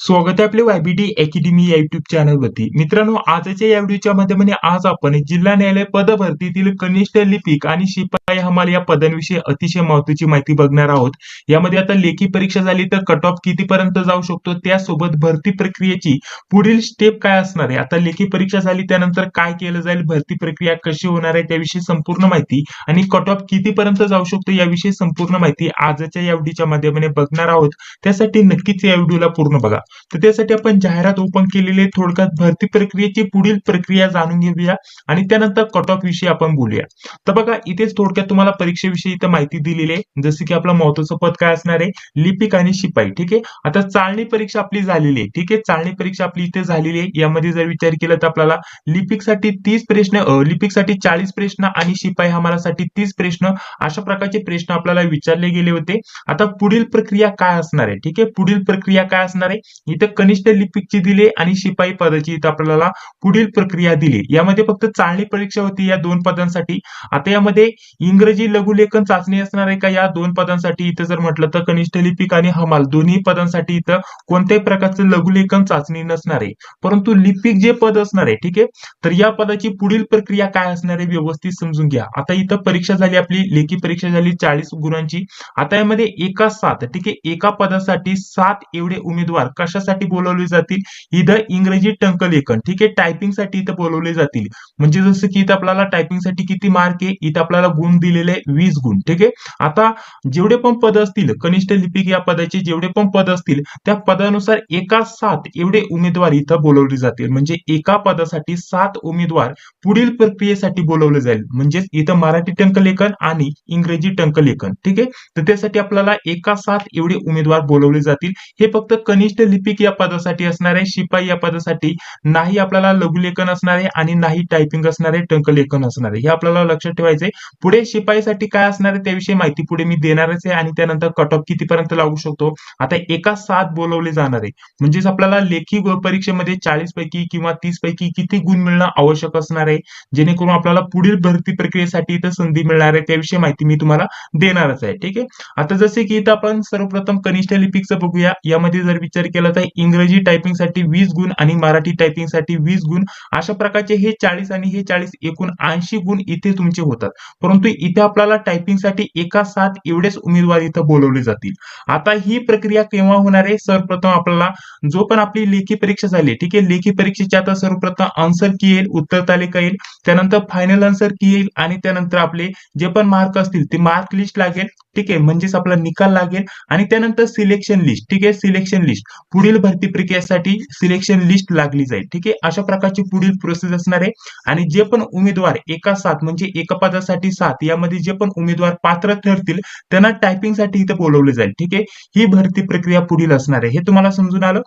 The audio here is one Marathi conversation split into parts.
स्वागत आहे आपले वायबीडी अकॅडमी या युट्यूब चॅनलवरती मित्रांनो आजच्या या व्हिडिओच्या माध्यमाने आज आपण जिल्हा न्यायालय पदभरतीतील कनिष्ठ लिपिक आणि शिपाई हमाल या पदांविषयी अतिशय महत्वाची माहिती बघणार आहोत. यामध्ये आता लेखी परीक्षा झाली तर कट ऑफ कितीपर्यंत जाऊ शकतो? त्यासोबत भरती प्रक्रियेची पुढील स्टेप काय असणार आहे? आता लेखी परीक्षा झाली त्यानंतर काय केलं जाईल? भरती प्रक्रिया कशी होणार आहे? त्याविषयी संपूर्ण माहिती आणि कट ऑफ कितीपर्यंत जाऊ शकतो? याविषयी संपूर्ण माहिती आजच्या या व्हिडिओच्या माध्यमाने बघणार आहोत. त्यासाठी नक्कीच या व्हिडिओला पूर्ण बघा. तर त्यासाठी आपण जाहिरात ओपन केलेली आहे. थोडक्यात भरती प्रक्रियेची पुढील प्रक्रिया जाणून घेऊया आणि त्यानंतर कट ऑफ विषयी आपण बोलूया. तर बघा इथेच थोडक्यात तुम्हाला परीक्षेविषयी इथं माहिती दिलेली आहे. जसं की आपलं महत्वाचं पद काय असणार आहे? लिपिक आणि शिपाई ठीक आहे? आता चालणी परीक्षा आपली झालेली आहे ठीक आहे? चाळणी परीक्षा आपली इथे झालेली आहे. यामध्ये जर विचार केला तर आपल्याला लिपिकसाठी तीस प्रश्न लिपिकसाठी चाळीस प्रश्न आणि शिपाई हमालासाठी तीस प्रश्न अशा प्रकारचे प्रश्न आपल्याला विचारले गेले होते. आता पुढील प्रक्रिया काय असणार आहे? ठीक आहे? पुढील प्रक्रिया काय असणार आहे? इथं कनिष्ठ लिपिकची दिली आणि शिपाई पदाची इथं आपल्याला पुढील प्रक्रिया दिली. यामध्ये फक्त चाळणी परीक्षा होती या दोन पदांसाठी. आता यामध्ये इंग्रजी लघुलेखन चाचणी असणार आहे का? या दोन पदांसाठी इथं जर म्हटलं तर कनिष्ठ लिपिक आणि हमाल दोन्ही पदांसाठी इथं कोणत्याही प्रकारचं लघुलेखन चाचणी नसणार आहे. परंतु लिपिक जे पद असणार आहे ठीक आहे? तर या पदाची पुढील प्रक्रिया काय असणार आहे व्यवस्थित समजून घ्या. आता इथं परीक्षा झाली आपली लेखी परीक्षा झाली चाळीस गुणांची. आता यामध्ये एका सात ठीक आहे? एका पदासाठी सात एवढे उमेदवार कशासाठी बोलवले जातील? इथं इंग्रजी टंकलेखन ठीक आहे? टायपिंगसाठी इथं बोलवले जातील. म्हणजे जसं की इथं आपल्याला टायपिंगसाठी किती मार्क आहे? इथं आपल्याला गुण दिलेले आहे वीस गुण ठीक आहे? आता जेवढे पण पद असतील कनिष्ठ लिपिक या पदाचे जेवढे पण पद असतील त्या पदानुसार एका सात एवढे उमेदवार इथं बोलवले जातील. म्हणजे एका पदासाठी सात उमेदवार पुढील प्रक्रियेसाठी बोलवले जाईल. म्हणजेच इथं मराठी टंकलेखन आणि इंग्रजी टंकलेखन ठीक आहे? तर त्यासाठी आपल्याला एका सात एवढे उमेदवार बोलवले जातील. हे फक्त कनिष्ठ लिपिक या पदासाठी असणार आहे शिपाई या पदासाठी नाही आपल्याला लघुलेखन असणार आहे आणि नाही टायपिंग असणार आहे टंकलेखन असणार. आहे हे आपल्याला लक्षात ठेवायचंय. पुढे शिपाईसाठी काय असणार आहे त्याविषयी माहिती पुढे मी देणारच आहे आणि त्यानंतर कट ऑफ कितीपर्यंत लागू शकतो? आता एका सात बोलवले जाणार आहे. म्हणजेच आपल्याला लेखी परीक्षेमध्ये चाळीस पैकी किंवा तीस पैकी किती गुण मिळणं आवश्यक असणार आहे? जेणेकरून आपल्याला पुढील भरती प्रक्रियेसाठी इथं संधी मिळणार आहे. त्याविषयी माहिती मी तुम्हाला देणारच आहे. ठीक आहे? आता जसे की इथं आपण सर्वप्रथम कनिष्ठ लिपिकचं बघूया. यामध्ये जर विचार केला तर इंग्रजी टायपिंगसाठी वीस गुण आणि मराठी टायपिंगसाठी वीस गुण अशा प्रकारचे हे चाळीस आणि हे चाळीस एकूण ऐंशी गुण इथे तुमचे होतात. परंतु इथे आपल्याला टायपिंगसाठी एका सात एवढेच उमेदवार इथं बोलवले जातील. आता ही प्रक्रिया केव्हा होणार आहे? सर्वप्रथम आपल्याला जो पण आपली लेखी परीक्षा झाली ठीक आहे? लेखी परीक्षेची आता सर्वप्रथम आन्सर की येईल उत्तर तालिका येईल त्यानंतर फायनल आन्सर की येईल आणि त्यानंतर आपले जे पण मार्क असतील ते मार्क लिस्ट लागेल. ठीक आहे म्हणजेच आपला निकाल लागेल. आणि त्यानंतर सिलेक्शन लिस्ट ठीक आहे सिलेक्शन लिस्ट पुढील भरती प्रक्रियेसाठी सिलेक्शन लिस्ट लागली जाईल ठीक आहे. अशा प्रकारची पुढील प्रोसेस असणार आहे. आणि जे पण उमेदवार एका सात म्हणजे एका पदासाठी सात यामध्ये जे पण उमेदवार पात्र ठरतील त्यांना टायपिंगसाठी इथे बोलवले जाईल ठीक आहे. ही भरती प्रक्रिया पुढील असणार आहे. हे तुम्हाला समजून आलं?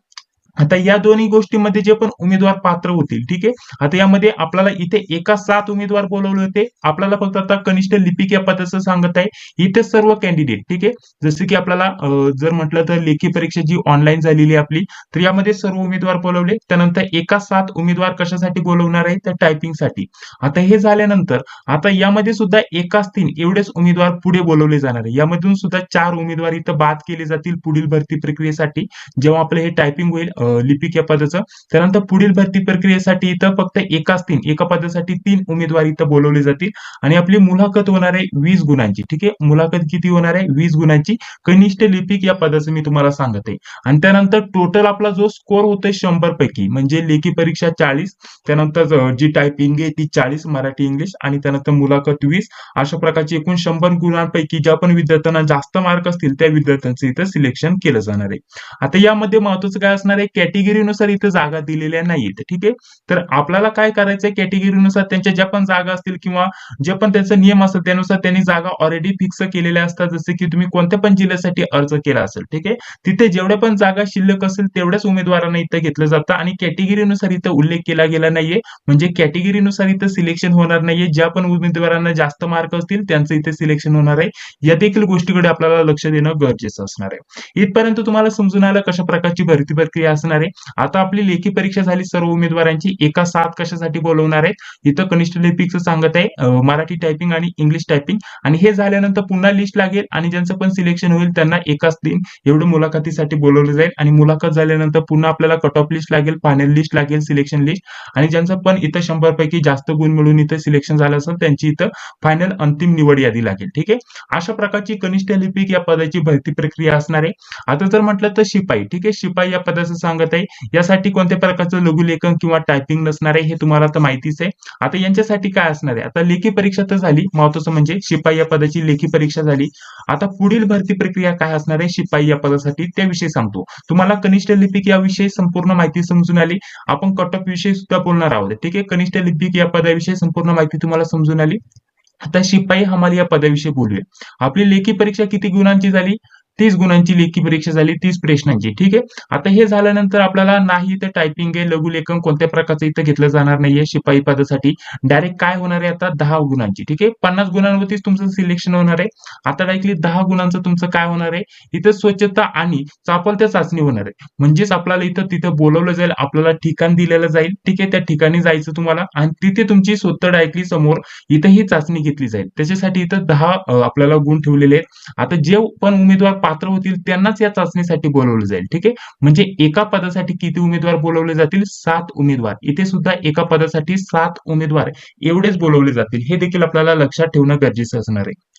आता या दोन्ही गोष्टीमध्ये जे पण उमेदवार पात्र होतील ठीक आहे? आता यामध्ये आपल्याला इथे एका सात उमेदवार बोलवले होते. आपल्याला फक्त आता कनिष्ठ लिपिक या पदाचं सांगत आहे. इथे सर्व कॅन्डिडेट ठीक आहे? जसे की आपल्याला जर म्हटलं तर लेखी परीक्षा जी ऑनलाईन झालेली आपली तर यामध्ये सर्व उमेदवार बोलवले. त्यानंतर एका सात उमेदवार कशासाठी बोलवणार आहे? तर टायपिंगसाठी. आता हे झाल्यानंतर आता यामध्ये सुद्धा एकाच तीन एवढेच उमेदवार पुढे बोलवले जाणार आहे. यामधून सुद्धा चार उमेदवार इथं बाद केले जातील पुढील भरती प्रक्रियेसाठी. जेव्हा आपलं हे टायपिंग होईल लिपिक या पदाचं. त्यानंतर पुढील भरती प्रक्रियेसाठी इथं फक्त एकाच तीन एका पदासाठी तीन उमेदवार इथं बोलवले जातील. आणि आपली मुलाखत होणार आहे वीस गुणांची ठीक आहे? मुलाखत किती होणार आहे? वीस गुणांची. कनिष्ठ लिपिक या पदाचं मी तुम्हाला सांगत आहे आणि त्यानंतर टोटल आपला जो स्कोर होतोय शंभर पैकी म्हणजे लेखी परीक्षा चाळीस त्यानंतर जी टायपिंग आहे ती चाळीस मराठी इंग्लिश आणि त्यानंतर मुलाखत वीस. अशा प्रकारची एकूण शंभर गुणांपैकी ज्या पण विद्यार्थ्यांना जास्त मार्क असतील त्या विद्यार्थ्यांचं इथं सिलेक्शन केलं जाणार आहे. आता यामध्ये महत्वाचं काय असणार आहे? कॅटेगरीनुसार इथं जागा दिलेल्या नाहीत ठीक आहे? तर आपल्याला काय करायचंय कॅटेगरीनुसार त्यांच्या ज्या पण जागा असतील किंवा जे पण त्यांचा नियम असतात त्यानुसार त्यांनी जागा ऑलरेडी फिक्स केलेल्या असतात. जसे की तुम्ही कोणत्या पण जिल्ह्यासाठी अर्ज केला असेल ठीक आहे? तिथे जेवढ्या पण जागा शिल्लक असेल तेवढ्याच उमेदवारांना इथं घेतलं जातं. आणि कॅटेगरीनुसार इथं उल्लेख केला गेला नाहीये. म्हणजे कॅटेगरीनुसार इथं सिलेक्शन होणार नाहीये. ज्या पण उमेदवारांना जास्त मार्क असतील त्यांचं इथे सिलेक्शन होणार आहे. या देखील गोष्टीकडे आपल्याला लक्ष देणं गरजेचं असणार आहे. इथपर्यंत तुम्हाला समजून आलं कशा प्रकारची भरती प्रक्रिया असणार आहे. आता आपली लेखी परीक्षा झाली सर्व उमेदवारांची. एका सात कशासाठी बोलवणार आहेत? इथं कनिष्ठ लिपिकचं सांगत आहे मराठी टायपिंग आणि इंग्लिश टायपिंग आणि हे झाल्यानंतर पुन्हा लिस्ट लागेल आणि ज्यांचं पण सिलेक्शन होईल त्यांना एकाच दिन एवढं मुलाखतीसाठी बोलवलं जाईल. आणि मुलाखत झाल्यानंतर पुन्हा आपल्याला कट ऑफ लिस्ट लागेल फायनल लिस्ट लागेल सिलेक्शन लिस्ट आणि ज्यांचं पण इथं शंभर पैकी जास्त गुण मिळून इथं सिलेक्शन झालं असेल त्यांची इथं फायनल अंतिम निवड यादी लागेल. ठीक आहे? अशा प्रकारची कनिष्ठ लिपिक या पदाची भरती प्रक्रिया असणार आहे. आता जर म्हटलं तर शिपाई. ठीक आहे? शिपाई या पदाचं सांगत आहे. यासाठी कोणत्या प्रकारचं लघुलेखन किंवा टायपिंग नसणार आहे हे तुम्हाला तर माहितीच आहे. आता यांच्यासाठी काय असणार आहे? आता लेखी परीक्षा तर झाली. महत्वाचं म्हणजे शिपाई या पदाची लेखी परीक्षा झाली. आता पुढील भरती प्रक्रिया काय असणार आहे? शिपाई या पदासाठी त्याविषयी सांगतो. तुम्हाला कनिष्ठ लिपिक याविषयी संपूर्ण माहिती समजून आली. आपण कट ऑफ विषयी सुद्धा बोलणार आहोत. ठीक आहे? कनिष्ठ लिपिक या पदाविषयी संपूर्ण माहिती तुम्हाला समजून आली. आता शिपाई हमाल या पदाविषयी बोलूया. आपली लेखी परीक्षा किती गुणांची झाली? तीस गुणांची लेखी परीक्षा झाली तीस प्रश्नांची. ठीक आहे? आता हे झाल्यानंतर आपल्याला नाही इथं टायपिंग आहे लघुलेखन कोणत्या प्रकारचं इथं घेतलं जाणार नाहीये शिपाई पदासाठी. डायरेक्ट काय होणार आहे आता? दहा गुणांची. ठीक आहे? पन्नास गुणांवरतीच तुमचं सिलेक्शन होणार आहे. आता डायरेक्टली दहा गुणांचं तुमचं काय होणार आहे? इथं स्वच्छता आणि चापलत्या चाचणी होणार आहे. म्हणजेच आपल्याला इथं तिथं बोलवलं जाईल आपल्याला ठिकाण दिलेलं जाईल. ठीक आहे? त्या ठिकाणी जायचं तुम्हाला आणि तिथे तुमची स्वतः डायरेक्टली समोर इथं ही चाचणी घेतली जाईल. त्याच्यासाठी इथं दहा आपल्याला गुण ठेवलेले आहेत. आता जे पण उमेदवार पात्र होतील त्यांनाच या चाचणीसाठी बोलवलं जाईल. ठीक आहे? म्हणजे एका पदासाठी किती उमेदवार बोलवले जातील? सात उमेदवार. इथे सुद्धा एका पदासाठी सात उमेदवार एवढेच बोलवले जातील. हे देखील आपल्याला लक्षात ठेवणं गरजेचं असणार आहे.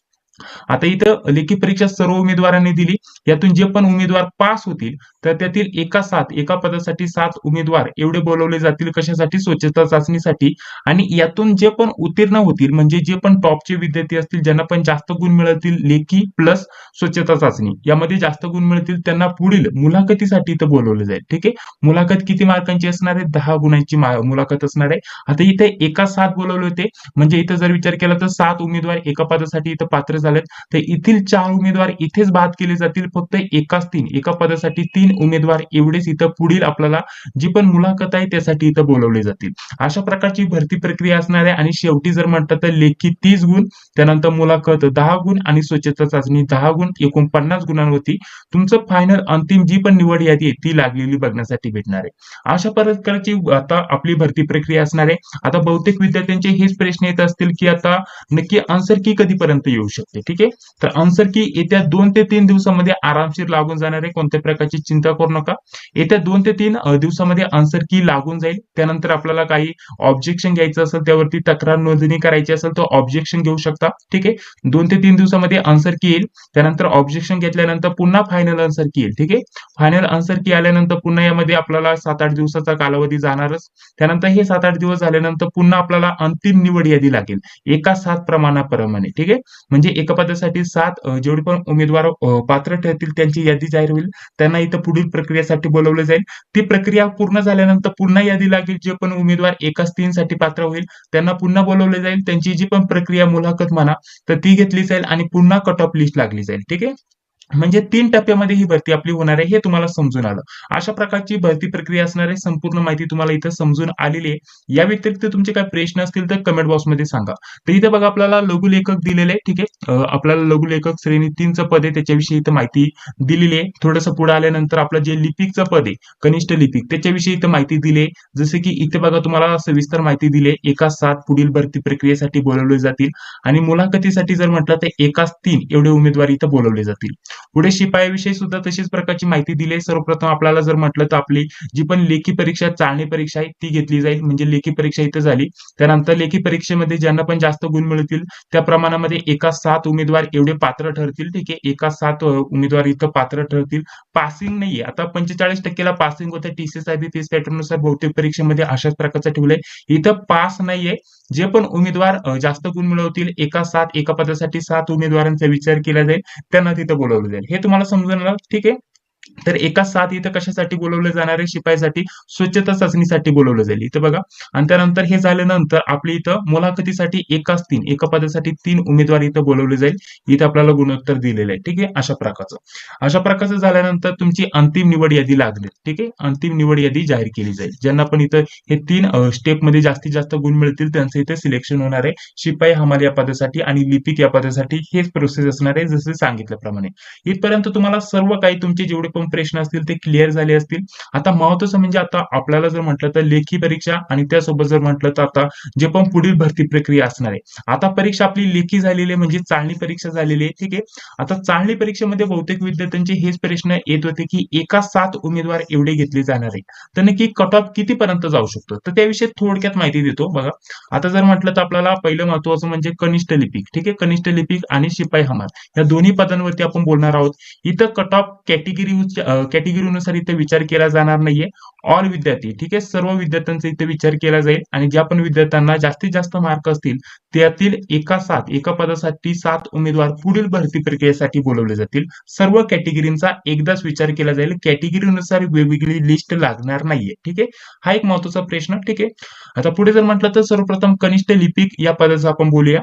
आता इथं लेखी परीक्षा सर्व उमेदवारांनी दिली. यातून जे पण उमेदवार पास होतील तर त्यातील एका सात एका पदासाठी सात उमेदवार एवढे बोलवले जातील कशासाठी? स्वच्छता चाचणीसाठी. आणि यातून जे पण उत्तीर्ण होतील म्हणजे जे पण टॉपचे विद्यार्थी असतील ज्यांना पण जास्त गुण मिळतील लेखी प्लस स्वच्छता चाचणी यामध्ये जास्त गुण मिळतील त्यांना पुढील मुलाखतीसाठी इथं बोलवलं जाईल. ठीक आहे? मुलाखत किती मार्कांची असणार आहे? दहा गुणांची मुलाखत असणार आहे. आता इथे एका सात बोलवले होते. म्हणजे इथं जर विचार केला तर सात उमेदवार एका पदासाठी इथं पात्र झालेत. तर येथील चार उमेदवार इथेच बाद केले जातील. फक्त एकाच तीन एका पदासाठी तीन उमेदवार एवढेच इथं पुढील आपल्याला जी पण मुलाखत आहे त्यासाठी इथं बोलवले जातील. अशा प्रकारची भरती प्रक्रिया असणार आहे आणि शेवटी जर म्हणतात तर लेखी तीस गुण त्यानंतर मुलाखत दहा गुण आणि स्वच्छता चाचणी दहा गुण एकूण पन्नास गुणांवरती तुमचं फायनल अंतिम जी पण निवड यादी आहे ती लागलेली बघण्यासाठी भेटणार आहे. अशा प्रकारची आता आपली भरती प्रक्रिया असणार आहे. आता बहुतेक विद्यार्थ्यांचे हेच प्रश्न येत असतील की आता नक्की आन्सर की कधीपर्यंत येऊ शकते? ठीक आहे? तर आन्सर की येत्या दोन ते तीन दिवसामध्ये आरामशीर लागून जाणार आहे कोणत्या प्रकारची चिंता करू नका. येत्या दोन ते तीन दिवसामध्ये आन्सर की लागून जाईल. त्यानंतर आपल्याला काही ऑब्जेक्शन घ्यायचं असेल त्यावरती तक्रार नोंदणी करायची असेल तर ऑब्जेक्शन घेऊ शकता. ठीक आहे? दोन ते तीन दिवसामध्ये आन्सर की येईल. त्यानंतर ऑब्जेक्शन घेतल्यानंतर पुन्हा फायनल आन्सर की येईल. ठीक आहे? फायनल आन्सर की आल्यानंतर पुन्हा यामध्ये आपल्याला सात आठ दिवसाचा कालावधी जाणारच. त्यानंतर हे सात आठ दिवस झाल्यानंतर पुन्हा आपल्याला अंतिम निवड यादी लागेल. एका सात प्रमाणाप्रमाणे. ठीक आहे? म्हणजे एका पदासाठी सात जेवढे पण उमेदवार पात्र ठरतील त्यांची यादी जाहीर होईल. त्यांना इथं पुढील प्रक्रियेसाठी बोलवलं जाईल. ती प्रक्रिया पूर्ण झाल्यानंतर पुन्हा यादी लागेल. जे पण उमेदवार एकाच तीन साठी पात्र होईल त्यांना पुन्हा बोलवलं जाईल. त्यांची जी पण प्रक्रिया मुलाखत म्हणा तर ती घेतली जाईल आणि पुन्हा कट ऑफ लिस्ट लागली जाईल. ठीक आहे? म्हणजे तीन टप्प्यामध्ये ही भरती आपली होणार आहे हे तुम्हाला समजून आलं. अशा प्रकारची भरती प्रक्रिया असणार आहे संपूर्ण माहिती तुम्हाला इथं समजून आलेली आहे. या व्यतिरिक्त तुमचे काय प्रश्न असतील तर कमेंट बॉक्समध्ये सांगा. तर इथे बघा आपल्याला लघुलेखक दिलेले आहे ठीक आहे? आपल्याला लघुलेखक श्रेणी तीनचं पद आहे त्याच्याविषयी इथं माहिती दिलेली आहे. थोडंसं पुढे आल्यानंतर आपलं जे लिपिकचं पद आहे कनिष्ठ लिपिक त्याच्याविषयी इथं माहिती दिली आहे. जसे की इथे बघा तुम्हाला सविस्तर माहिती दिली आहे एका सात पुढील भरती प्रक्रियेसाठी बोलवले जातील. आणि मुलाखतीसाठी जर म्हटलं तर एकाच तीन एवढे उमेदवार इथं बोलवले जातील. पुढे शिपायाविषयी सुद्धा तशीच प्रकारची माहिती दिली आहे. सर्वप्रथम आपल्याला जर म्हटलं तर आपली जी पण लेखी परीक्षा चालणी परीक्षा आहे ती घेतली जाईल. म्हणजे लेखी परीक्षा इथं झाली. त्यानंतर लेखी परीक्षेमध्ये ज्यांना पण जास्त गुण मिळतील त्या प्रमाणामध्ये एका सात उमेदवार एवढे पात्र ठरतील ठीक आहे. एका सात उमेदवार इथं पात्र ठरतील. पासिंग नाहीये. आता पंचेचाळीस टक्केला पासिंग होतं. टीसीएस आय बी पॅटर्ननुसार बहुतेक परीक्षेमध्ये अशाच प्रकारचं ठेवलंय. इथं पास नाहीये. जे पण उमेदवार जास्त गुण मिळवतील एका सात एका पदासाठी सात उमेदवारांचा विचार केला जाईल त्यांना तिथं बोलवलं जाईल हे तुम्हाला समजून आलं ठीक आहे? तर एका साथ इथं कशासाठी बोलवलं जाणार आहे? शिपाईसाठी स्वच्छता चाचणीसाठी बोलवलं जाईल. इथं बघा. आणि त्यानंतर हे झाल्यानंतर आपली इथं मुलाखतीसाठी एकाच तीन एका पदासाठी तीन उमेदवार इथं बोलवले जाईल. इथं आपल्याला गुणोत्तर दिलेलं आहे. ठीक आहे? अशा प्रकारचं. अशा प्रकारचं झाल्यानंतर तुमची अंतिम निवड यादी लागली. ठीक आहे? अंतिम निवड यादी जाहीर केली जाईल. ज्यांना पण इथं हे तीन स्टेपमध्ये जास्तीत जास्त गुण मिळतील त्यांचं इथे सिलेक्शन होणार आहे. शिपाई हमाल या पदासाठी आणि लिपिक या पदासाठी हेच प्रोसेस असणार आहे जसे सांगितल्याप्रमाणे. इथपर्यंत तुम्हाला सर्व काही तुमचे जेवढे पण प्रश्न असतील ते क्लिअर झाले असतील. आता महत्वाचं म्हणजे आता आपल्याला जर म्हटलं तर लेखी परीक्षा आणि त्यासोबत जर म्हटलं तर आता जे पण पुढील भरती प्रक्रिया असणार आहे. आता परीक्षा आपली लेखी झालेली आहे म्हणजे चाळणी परीक्षा झालेली आहे ठीक आहे. आता चाळणी परीक्षेमध्ये बहुतेक विद्यार्थ्यांचे हेच प्रश्न येत होते की एका सात उमेदवार एवढे घेतले जाणार आहे तर नक्की कट ऑफ किती पर्यंत जाऊ शकतो? तर त्याविषयी थोडक्यात माहिती देतो बघा. आता जर म्हटलं तर आपल्याला पहिलं महत्वाचं म्हणजे कनिष्ठ लिपिक ठीक आहे. कनिष्ठ लिपिक आणि शिपाई हमाल या दोन्ही पदांवरती आपण बोलणार आहोत. इथं कट ऑफ कॅटेगरी कॅटेगरीनुसार इथे विचार केला जाणार नाहीये. ऑल विद्यार्थी ठीक आहे? सर्व विद्यार्थ्यांचा इथे विचार केला जाईल आणि ज्या पण विद्यार्थ्यांना जास्तीत जास्त मार्क असतील त्यातील एका सात एका पदासाठी सात उमेदवार पुढील भरती प्रक्रियेसाठी बोलवले जातील. सर्व कॅटेगरींचा एकदाच विचार केला जाईल. कॅटेगरीनुसार वेगवेगळी लिस्ट लागणार नाहीये ठीक आहे? हा एक महत्त्वाचा प्रश्न ठीक आहे? आता पुढे जर म्हटलं तर सर्वप्रथम कनिष्ठ लिपिक या पदाचा आपण बोलूया.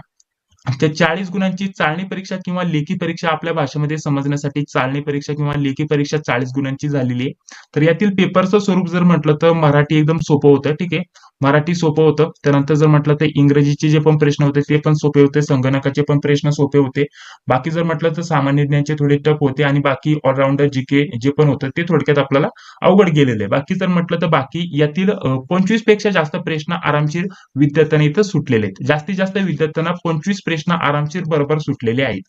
त्या चाळीस गुणांची चालणी परीक्षा किंवा लेखी परीक्षा आपल्या भाषेमध्ये समजण्यासाठी चालणी परीक्षा किंवा लेखी परीक्षा चाळीस गुणांची झालेली आहे. तर यातील पेपरचं स्वरूप जर म्हटलं तर मराठी एकदम सोपं होतं ठीक आहे. मराठी सोपं होतं. त्यानंतर जर म्हटलं तर इंग्रजीचे जे पण प्रश्न होते ते पण सोपे होते. संगणकाचे पण प्रश्न सोपे होते. बाकी जर म्हटलं तर सामान्य ज्ञानचे थोडे टफ होते आणि बाकी ऑलराऊंडर जी के जे पण होतं ते थोडक्यात आपल्याला अवघड गेलेले आहे. बाकी जर म्हटलं तर बाकी यातील पंचवीसपेक्षा जास्त प्रश्न आरामशीर विद्यार्थ्यांना इथं सुटलेले आहेत. जास्तीत जास्त विद्यार्थ्यांना पंचवीस प्रश्न आरामशीर बरोबर सुटलेले आहेत.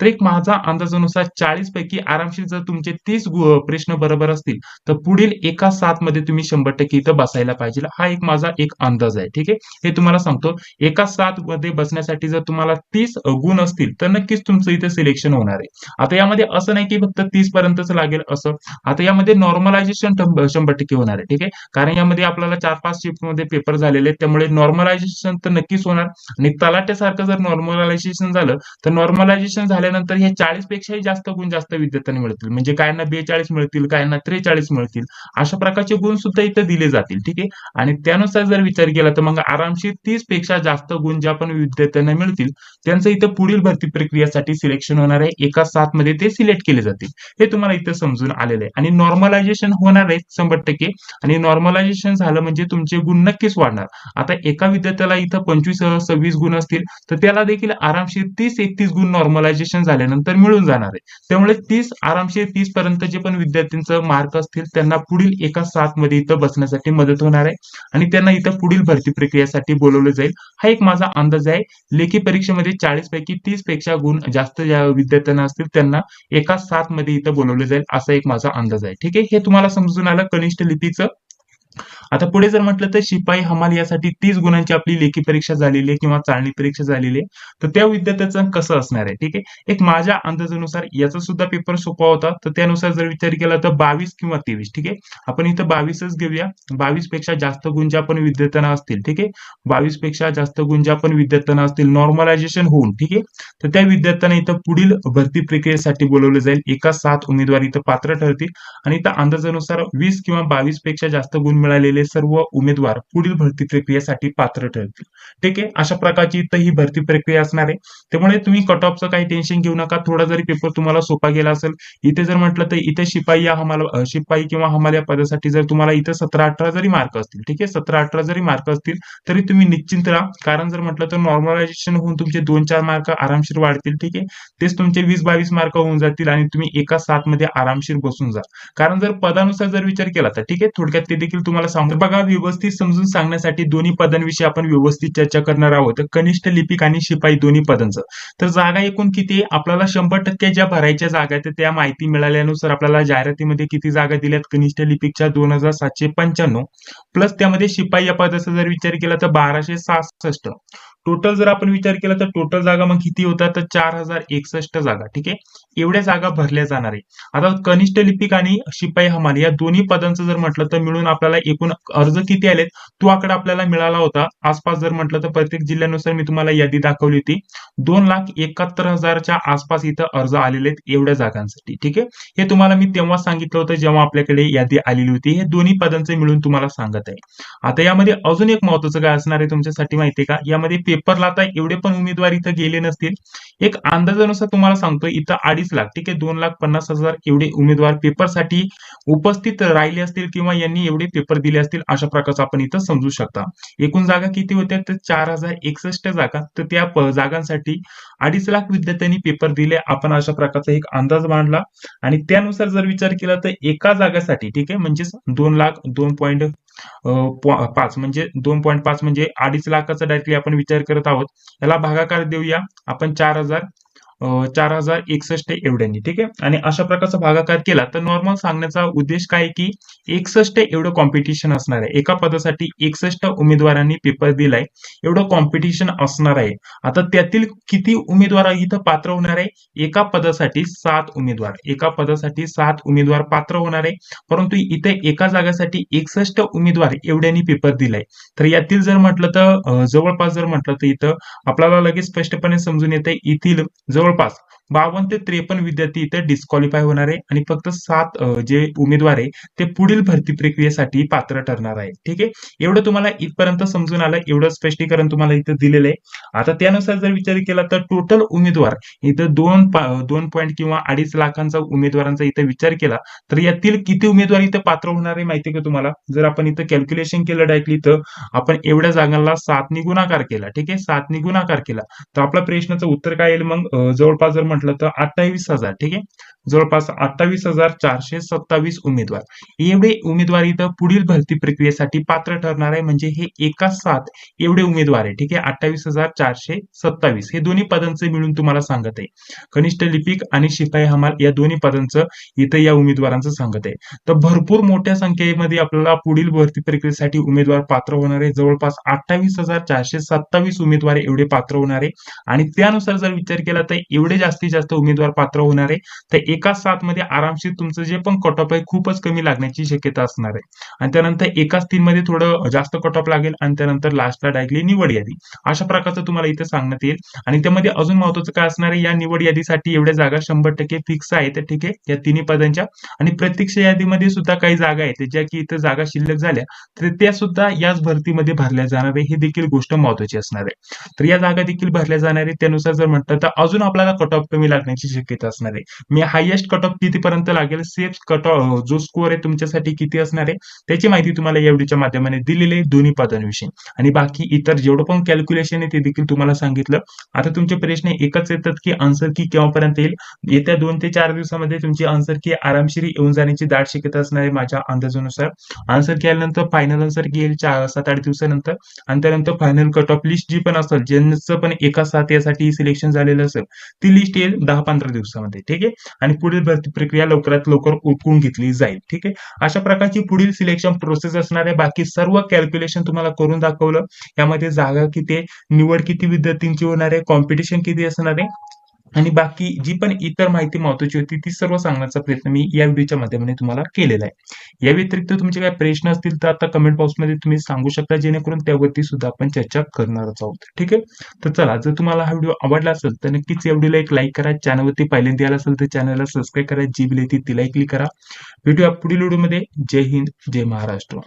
तर एक माझा अंदाजानुसार चाळीस पैकी आरामशीर जर तुमचे तीस प्रश्न बरोबर असतील तर पुढील एका सात मध्ये तुम्ही शंभर टक्के इथं बसायला पाहिजे. हा एक माझा एक अंदाज आहे ठीक आहे? हे तुम्हाला सांगतो. एका सात मध्ये बसण्यासाठी जर तुम्हाला तीस गुण असतील तर नक्कीच तुमचं इथे सिलेक्शन होणार आहे. आता यामध्ये असं नाही की फक्त तीस पर्यंतच लागेल असं. आता यामध्ये नॉर्मलायझेशन शंभर टक्के होणार आहे ठीक आहे? कारण यामध्ये आपल्याला चार पाच शिफ्टमध्ये पेपर झालेले आहेत त्यामुळे नॉर्मलायझेशन तर नक्कीच होणार. आणि तलाट्यासारखं जर नॉर्मलायझेशन झालं तर नॉर्मलायझेशन झाल्यानंतर हे चाळीस पेक्षाही जास्त गुण जास्त विद्यार्थ्यांना मिळतील. म्हणजे कायांना बेचाळीस मिळतील कायांना त्रेचाळीस मिळतील अशा प्रकारचे गुण सुद्धा इथं दिले जातील ठीक आहे? आणि त्यानुसार जर विचार केला तर मग आरामशीर तीसपेक्षा जास्त गुण ज्या पण विद्यार्थ्यांना मिळतील त्यांचं इथं पुढील भरती प्रक्रियेसाठी सिलेक्शन होणार आहे. एका सात मध्ये ते सिलेक्ट केले जातील. हे तुम्हाला इथं समजून आलेलं आहे. आणि नॉर्मलायझेशन होणार आहे शंभर टक्के. आणि नॉर्मलायझेशन झालं म्हणजे तुमचे गुण नक्कीच वाढणार. आता एका विद्यार्थ्याला इथं पंचवीस सव्वीस गुण असतील तर त्याला देखील आरामशीर तीस एकतीस गुण नॉर्मलायझेशन झाल्यानंतर मिळून जाणार आहे. त्यामुळे तीस आरामशीर तीस पर्यंत जे पण विद्यार्थ्यांचं मार्क असतील त्यांना पुढील एका सात मध्ये इथं बसण्यासाठी मदत होणार आहे. आणि त्यांना इथं पुढील भरती प्रक्रियेसाठी बोलवलं जाईल. हा एक माझा अंदाज आहे. लेखी परीक्षेमध्ये चाळीस पैकी तीसपेक्षा गुण जास्त ज्या विद्यार्थ्यांना असतील त्यांना एका सात मध्ये इथं बोलवलं जाईल. असा एक माझा अंदाज आहे. ठीक आहे? हे तुम्हाला समजून आलं. कनिष्ठ लिपीचं आता पुढे जर म्हटलं तर शिपाई हमाल यासाठी तीस गुणांची आपली लेखी परीक्षा झालेली आहे किंवा चालणी परीक्षा झालेली आहे. तर त्या विद्यार्थ्याचं कसं असणार आहे? ठीक आहे? एक माझ्या अंदाजानुसार याचा सुद्धा पेपर सोपा होता. तर त्यानुसार जर विचार केला तर बावीस किंवा तेवीस. ठीक आहे? आपण इथं बावीसच घेऊया. बावीसपेक्षा जास्त गुण ज्या पण विद्यार्थ्यांना असतील. ठीक आहे? बावीसपेक्षा जास्त गुण ज्या पण विद्यार्थ्यांना असतील नॉर्मलायझेशन होऊन. ठीक आहे? तर त्या विद्यार्थ्यांना इथं पुढील भरती प्रक्रियेसाठी बोलवलं जाईल. एका सात उमेदवार इथं पात्र ठरतील. आणि इथं अंदाजानुसार वीस किंवा बावीसपेक्षा जास्त गुण मिळालेले सर्व उमेदवार पुढील भरती प्रक्रियेसाठी पात्र ठरतील. ठीक आहे? अशा प्रकारची इथं ही भरती प्रक्रिया असणार आहे. त्यामुळे तुम्ही कट ऑफचं काही टेन्शन घेऊ नका. थोडा जरी पेपर तुम्हाला सोपा गेला असेल इथे जर म्हटलं तर इथे शिपाई या हमाला शिपाई किंवा हमाल या पदासाठी जर तुम्हाला इथे सतरा अठरा जरी मार्क असतील ठीक आहे? सतरा अठरा जरी मार्क असतील तरी तुम्ही निश्चिंत राहा. कारण जर म्हटलं तर नॉर्मलायझेशन होऊन तुमचे दोन चार मार्क आरामशीर वाढतील ठीक आहे? तेच तुमचे वीस बावीस मार्क होऊन जातील आणि तुम्ही एका सात मध्ये आरामशीर बसून जा. कारण जर पदानुसार जर विचार केला तर ठीक आहे? थोडक्यात ते देखील तुम्हाला तर बघा व्यवस्थित समजून सांगण्यासाठी दोन्ही पदांविषयी आपण व्यवस्थित चर्चा करणार आहोत. कनिष्ठ लिपिक आणि शिपाई दोन्ही पदांचं. तर जागा एकूण किती? आपल्याला शंभर टक्के ज्या भरायच्या जागा आहेत त्या माहिती मिळाल्यानुसार आपल्याला जाहिरातीमध्ये किती जागा दिल्यात? कनिष्ठ लिपिकच्या दोन हजार सातशे पंच्याण्णव. प्लस त्यामध्ये शिपाई या पदाचा जर विचार केला तर बाराशे सहासष्ट. टोटल जर आपण विचार केला तर टोटल जागा मग किती होतात? तर चार हजार एकसष्ट जागा ठीक आहे? एवढ्या जागा भरल्या जाणार आहे आता कनिष्ठ लिपिक आणि शिपाई हमाल या दोन्ही पदांचं जर म्हटलं तर मिळून आपल्याला एकूण अर्ज किती आलेत? तो आकडा आपल्याला मिळाला होता. आसपास जर म्हटलं तर प्रत्येक जिल्ह्यानुसार मी तुम्हाला यादी दाखवली होती. दोन लाख एकाहत्तर हजारच्या आसपास इथं अर्ज आलेले आहेत एवढ्या जागांसाठी ठीक आहे? हे तुम्हाला मी तेव्हा सांगितलं होतं जेव्हा आपल्याकडे यादी आलेली होती. हे दोन्ही पदांचे मिळून तुम्हाला सांगत आहे. आता यामध्ये अजून एक महत्वाचं काय असणार आहे तुमच्यासाठी माहितीये का? यामध्ये पेपरला आता एवढे पण उमेदवार इथं गेले नसतील. एक अंदाजानुसार तुम्हाला सांगतो इथं अडीच लाख ठीक आहे दोन लाख पन्नास हजार एवढे उमेदवार पेपरसाठी उपस्थित राहिले असतील किंवा यांनी एवढे पेपर दिले असतील अशा प्रकारचं आपण इथं समजू शकता. एकूण जागा किती होत्या? तर चार हजार एकसष्ट जागा. तर त्या जागांसाठी अडीच लाख विद्यार्थ्यांनी पेपर दिले. आपण अशा प्रकारचा एक अंदाज मांडला. आणि त्यानुसार जर विचार केला तर एका जागासाठी ठीक आहे म्हणजेच दोन लाख दोन पॉईंट पाच म्हणजे दोन पॉईंट पाच म्हणजे अडीच लाखाचा डायरेक्टली आपण विचार करत आहोत. याला भागाकार देऊया. आपण चार हजार चार हजार एकसष्ट एवढ्यांनी ठीक आहे? आणि अशा प्रकारचा भागाकार केला तर नॉर्मल सांगण्याचा उद्देश काय आहे की एकसष्ट एवढं कॉम्पिटिशन असणार आहे. एका पदासाठी एकसष्ट उमेदवारांनी पेपर दिलाय एवढं कॉम्पिटिशन असणार आहे. आता त्यातील किती उमेदवार इथं पात्र होणार आहे? एका पदासाठी सात उमेदवार. एका पदासाठी सात उमेदवार पात्र होणार आहे. परंतु इथे एका जागासाठी एकसष्ट उमेदवार एवढ्यांनी पेपर दिलाय. तर यातील जर म्हटलं तर जवळपास जर म्हटलं तर इथं आपल्याला लगेच स्पष्टपणे समजून येते येथील जवळ जवळपास बावन्न ते त्रेपन्न विद्यार्थी इथे डिस्क्वालिफाय होणार आहे आणि फक्त सात जे उमेदवार आहे ते पुढील भरती प्रक्रियेसाठी पात्र ठरणार आहे ठीक आहे? एवढं तुम्हाला इथपर्यंत समजून आलं एवढं स्पष्टीकरण तुम्हाला इथं दिलेलं आहे. आता त्यानुसार जर विचार केला तर टोटल उमेदवार इथं दोन दोन पॉईंट किंवा अडीच लाखांचा उमेदवारांचा इथं विचार केला तर यातील किती उमेदवार इथं पात्र होणार आहे माहिती का तुम्हाला? जर आपण इथं कॅल्क्युलेशन केलं डायरेक्टली तर आपण एवढ्या जागांना सातनी गुणाकार केला. ठीक आहे? सातनी गुणाकार केला. तर आपला प्रश्नाचं उत्तर काय येईल मग? जवळपास जर म्हटलं तर अठ्ठावीस हजार ठीक आहे? जवळपास अठ्ठावीस हजार चारशे सत्तावीस उमेदवार. एवढे उमेदवार इथं पुढील भरती प्रक्रियेसाठी पात्र ठरणार आहे म्हणजे हे एका सात एवढे उमेदवार आहे. ठीक आहे? अठ्ठावीस हजार चारशे सत्तावीस. हे दोन्ही पदांचं मिळून तुम्हाला सांगत आहे. कनिष्ठ लिपिक आणि शिपाई हमाल या दोन्ही पदांचं इथं या उमेदवारांचं सांगत आहे. तर भरपूर मोठ्या संख्येमध्ये आपल्याला पुढील भरती प्रक्रियेसाठी उमेदवार पात्र होणार आहे. जवळपास अठ्ठावीस हजार चारशे सत्तावीस उमेदवार एवढे पात्र होणार आहे. आणि त्यानुसार जर विचार केला तर एवढे जास्तीत जास्त उमेदवार पात्र होणार आहे. तर एका सात मध्ये आरामशीर तुमचं जे पण कट ऑफ आहे खूपच कमी लागण्याची शक्यता असणार आहे. आणि त्यानंतर एकाच तीन मध्ये थोडं जास्त कट ऑफ लागेल आणि त्यानंतर लास्टला डायरेक्टली निवड यादी. अशा प्रकारचं तुम्हाला इथे सांगण्यात येईल. आणि त्यामध्ये अजून महत्वाचं काय असणार आहे या निवड यादीसाठी एवढ्या जागा शंभर टक्के फिक्स आहेत ठीक आहे? या तिन्ही पदांच्या. आणि प्रत्यक्ष यादीमध्ये सुद्धा काही जागा आहेत ज्या की इथं जागा शिल्लक झाल्या तर त्या सुद्धा याच भरतीमध्ये भरल्या जाणार आहे. ही देखील गोष्ट महत्वाची असणार आहे. तर या जागा देखील भरल्या जाणार आहे त्यानुसार जर म्हटलं तर अजून आपल्याला कट ऑफ कमी लागण्याची शक्यता असणार आहे. मी हायएस्ट कट ऑफ कितीपर्यंत लागेल? सेफ कट ऑफ जो स्कोअर आहे तुमच्यासाठी किती असणार आहे त्याची माहिती तुम्हाला या व्हिडिओच्या माध्यमाने दिलेली आहे दोन्ही पदांविषयी आणि बाकी इतर जेवढं पण कॅल्क्युलेशन आहे ते देखील तुम्हाला सांगितलं. आता तुमचे प्रश्न एकच येतात की आन्सर की केव्हापर्यंत येईल? येत्या दोन ते चार दिवसामध्ये तुमची आन्सर की आरामशीर येऊन जाण्याची दाट शक्यता असणार आहे माझ्या अंदाजानुसार. आन्सर की आल्यानंतर फायनल आन्सर की येईल चार सात आठ दिवसानंतर. आणि त्यानंतर फायनल कट ऑफ लिस्ट जी पण असेल ज्यांचं पण एका सात यासाठी सिलेक्शन झालेलं असेल ती लिस्ट येईल दहा पंधरा दिवसामध्ये. ठीक आहे? आणि पुढील भरती प्रक्रिया लवकरात लवकर उठवून घेतली जाईल. ठीक आहे? अशा प्रकारची पुढील सिलेक्शन प्रोसेस असणार आहे बाकी सर्व कॅल्क्युलेशन तुम्हाला करून दाखवलं. यामध्ये जागा किती निवड किती विद्यार्थ्यांची होणार आहे? कॉम्पिटिशन किती असणार आहे? आणि बाकी जी पण इतर माहिती महत्वाची होती ती सर्व सांगण्याचा प्रयत्न मी या व्हिडिओच्या माध्यमाने तुम्हाला केलेला आहे. या व्यतिरिक्त तुमचे काही प्रश्न असतील तर आता कमेंट बॉक्समध्ये तुम्ही सांगू शकता जेणेकरून त्यावरती सुद्धा आपण चर्चा करणारच आहोत. ठीक आहे? तर चला जर तुम्हाला हा व्हिडिओ आवडला असेल तर नक्कीच या व्हिडिओला एक लाईक करा. चॅनलवरती पहिल्यांदा आला असेल तर चॅनलला सबस्क्राईब करा. जी बिल येते तिलाही क्लिक करा. भेटूया पुढील व्हिडिओमध्ये. जय हिंद जय महाराष्ट्र.